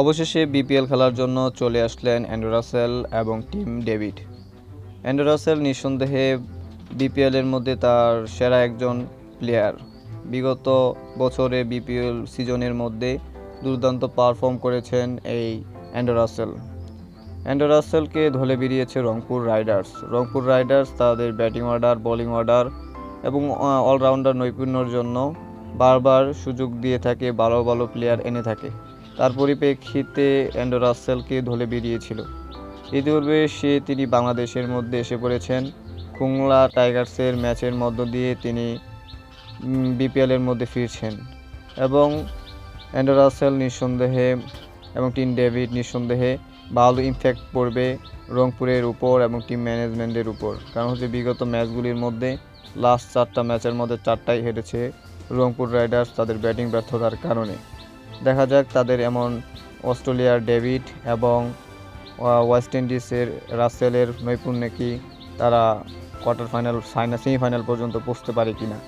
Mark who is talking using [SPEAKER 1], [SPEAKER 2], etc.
[SPEAKER 1] অবশেষে বিপিএল খেলার জন্য চলে আসলেন অ্যান্ডোরাসেল এবং টিম ডেভিড। অ্যান্ডোরাসেল নিঃসন্দেহে বিপিএলের মধ্যে তার সেরা একজন প্লেয়ার। বিগত বছরে বিপিএল সিজনের মধ্যে দুর্দান্ত পারফর্ম করেছেন এই অ্যান্ডোরাসেল অ্যান্ডোরাসেলকে ধলে বেরিয়েছে রংপুর রাইডার্স। রংপুর রাইডার্স তাদের ব্যাটিং অর্ডার, বোলিং অর্ডার এবং অলরাউন্ডার নৈপুণ্যর জন্য বারবার সুযোগ দিয়ে থাকে, ভালো ভালো প্লেয়ার এনে থাকে। তার পরিপ্রেক্ষিতে অ্যান্ড্রু রাসেলকে ধলে বেরিয়েছিল। ইতিপূর্বে সে তিনি বাংলাদেশের মধ্যে এসে পড়েছেন। খুলনা টাইগার্সের ম্যাচের মধ্য দিয়ে তিনি বিপিএলের মধ্যে ফিরছেন এবং অ্যান্ড্রু রাসেল নিঃসন্দেহে এবং টিম ডেভিড নিঃসন্দেহে ভালো ইমপ্যাক্ট পড়বে রংপুরের উপর এবং টিম ম্যানেজমেন্টের উপর। কারণ হচ্ছে বিগত ম্যাচগুলির মধ্যে লাস্ট চারটা ম্যাচের মধ্যে চারটাই হেরেছে রংপুর রাইডার্স তাদের ব্যাটিং ব্যর্থতার কারণে। দেখা যাক তাদের এমন অস্ট্রেলিয়ার ডেভিড এবং ওয়েস্ট ইন্ডিজের রাসেলের নৈপুণ্যে কি তারা কোয়ার্টার ফাইনাল ফাইনাল সেমিফাইনাল পর্যন্ত পৌঁছতে পারে কিনা।